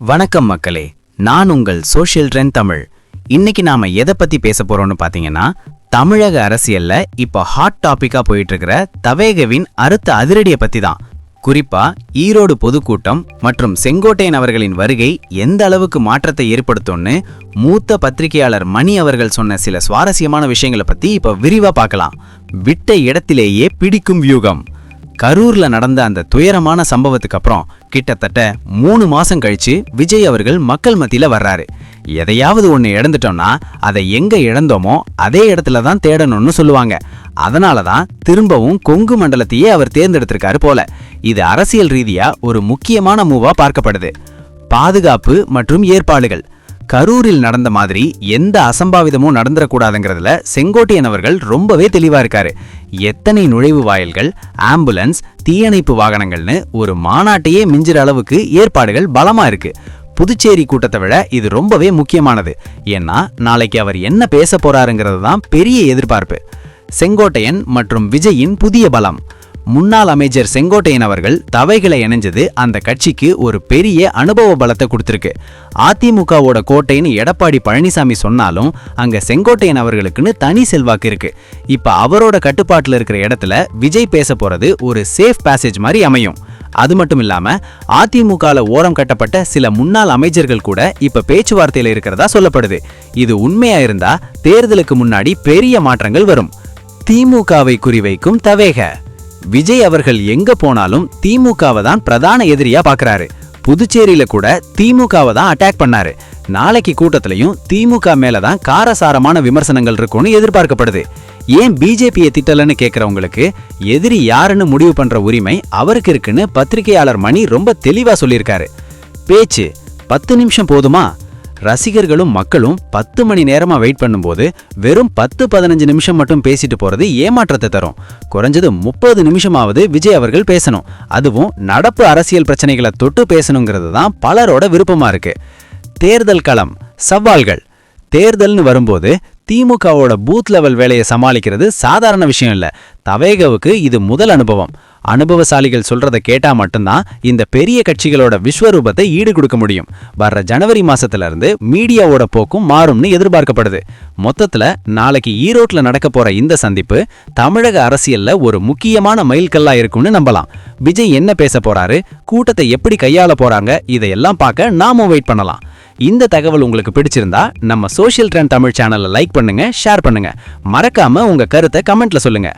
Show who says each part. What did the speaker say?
Speaker 1: வணக்கம் மக்களே நான் உங்கள் சோஷியல் ட்ரெண்ட் தமிழ். இன்னைக்கு நாம எதை பத்தி பேச போறோம்னு பாத்தீங்கன்னா தமிழக அரசியல்ல இப்போ ஹாட் டாபிக்கா போயிட்டு இருக்கிற தவேகவின் அறுத்த அதிரடியை பத்தி தான். குறிப்பா ஈரோடு பொதுக்கூட்டம் மற்றும் செங்கோட்டையன் அவர்களின் வருகை எந்த அளவுக்கு மாற்றத்தை ஏற்படுத்தும்னு மூத்த பத்திரிகையாளர் மணி அவர்கள் சொன்ன சில சுவாரஸ்யமான விஷயங்களை பத்தி இப்போ விரிவா பார்க்கலாம். விட்ட இடத்திலேயே பிடிக்கும் வியூகம். கரூர்ல நடந்த அந்த துயரமான சம்பவத்துக்கு அப்புறம் கிட்டத்தட்ட மூணு மாசம் கழிச்சு விஜய் அவர்கள் மக்கள் மத்தியில வர்றாரு. எதையாவது ஒன்று இழந்துட்டோம்னா அதை எங்க இழந்தோமோ அதே இடத்துல தான் தேடணும்னு சொல்லுவாங்க. அதனால தான் திரும்பவும் கொங்கு மண்டலத்தையே அவர் தேர்ந்தெடுத்திருக்காரு போல. இது அரசியல் ரீதியா ஒரு முக்கியமான மூவா பார்க்கப்படுது. பாதுகாப்பு மற்றும் ஏற்பாடுகள். கரூரில் நடந்த மாதிரி எந்த அசம்பாவிதமும் நடந்துடக்கூடாதுங்கிறதுல செங்கோட்டையன் அவர்கள் ரொம்பவே தெளிவா இருக்காரு. எத்தனை நுழைவு வாயில்கள் ஆம்புலன்ஸ் தீயணைப்பு வாகனங்கள்னு ஒரு மாநாட்டையே மிஞ்சிற அளவுக்கு ஏற்பாடுகள் பலமா இருக்கு. புதுச்சேரி கூட்டத்தை விட இது ரொம்பவே முக்கியமானது. ஏன்னா நாளைக்கு அவர் என்ன பேச போறாருங்கிறது தான் பெரிய எதிர்பார்ப்பு. செங்கோட்டையன் மற்றும் விஜயின் புதிய பலம். முன்னாள் அமைச்சர் செங்கோட்டையன் அவர்கள் தவைகளை இணைஞ்சது அந்த கட்சிக்கு ஒரு பெரிய அனுபவ பலத்தை கொடுத்துருக்கு. அதிமுகவோட கோட்டைன்னு எடப்பாடி பழனிசாமி சொன்னாலும் அங்க செங்கோட்டையன் அவர்களுக்குன்னு தனி செல்வாக்கு இருக்கு. இப்ப அவரோட கட்டுப்பாட்டில் இருக்கிற இடத்துல விஜய் பேச போறது ஒரு சேஃப் பேசேஜ் மாதிரி அமையும். அது மட்டும் இல்லாம அதிமுகல ஓரம் கட்டப்பட்ட சில முன்னாள் அமைச்சர்கள் கூட இப்ப பேச்சுவார்த்தையில இருக்கிறதா சொல்லப்படுது. இது உண்மையா இருந்தா தேர்தலுக்கு முன்னாடி பெரிய மாற்றங்கள் வரும். திமுகவை குறிவைக்கும் தவேக. விஜய் அவர்கள் எங்க போனாலும் திமுகவை தான் பிரதான எதிரியா பாக்குறாரு. புதுச்சேரியில கூட திமுகவை தான் அட்டாக் பண்ணாரு. நாளைக்கு கூட்டத்திலையும் திமுக மேல தான் காரசாரமான விமர்சனங்கள் இருக்கும்னு எதிர்பார்க்கப்படுது. ஏன் பிஜேபியை திட்டலன்னு கேட்கறவங்களுக்கு எதிரி யாருன்னு முடிவு பண்ற உரிமை அவருக்கு இருக்குன்னு பத்திரிகையாளர் மணி ரொம்ப தெளிவா சொல்லியிருக்காரு. பேச்சு பத்து நிமிஷம் போதுமா? ரசிகர்களும் மக்களும் பத்து மணி நேரமா வெயிட் பண்ணும்போது வெறும் பத்து பதினஞ்சு நிமிஷம் மட்டும் பேசிட்டு போறது ஏமாற்றத்தை தரும். குறைஞ்சது முப்பது நிமிஷமாவது விஜய் அவர்கள் பேசணும். அதுவும் நடப்பு அரசியல் பிரச்சனைகளை தொட்டு பேசணுங்கிறது தான் பலரோட விருப்பமா இருக்கு. தேர்தல் களம் சவால்கள். தேர்தல்னு வரும்போது திமுகவோட பூத் லெவல் வேலையை சமாளிக்கிறது சாதாரண விஷயம் இல்லை. தவேகவுக்கு இது முதல் அனுபவம். அனுபவசாலிகள் சொல்றதை கேட்டா மட்டும்தான் இந்த பெரிய கட்சிகளோட விஸ்வரூபத்தை ஈடு கொடுக்க முடியும். வர்ற ஜனவரி மாசத்துல இருந்து மீடியாவோட போக்கும் மாறும்னு எதிர்பார்க்கப்படுது. மொத்தத்துல நாளைக்கு ஈரோட்ல நடக்க போற இந்த சந்திப்பு தமிழக அரசியல்ல ஒரு முக்கியமான மைல்கல்லா இருக்கும்னு நம்பலாம். விஜய் என்ன பேச போறாரு? கூட்டத்தை எப்படி கையாள போறாங்க? இதையெல்லாம் பார்க்க நாமும் வெயிட் பண்ணலாம். இந்த தகவல் உங்களுக்கு பிடிச்சிருந்தா நம்ம சோஷியல் ட்ரெண்ட் தமிழ் சேனலை லைக் பண்ணுங்க ஷேர் பண்ணுங்க. மறக்காம உங்க கருத்தை கமெண்ட்ல சொல்லுங்க.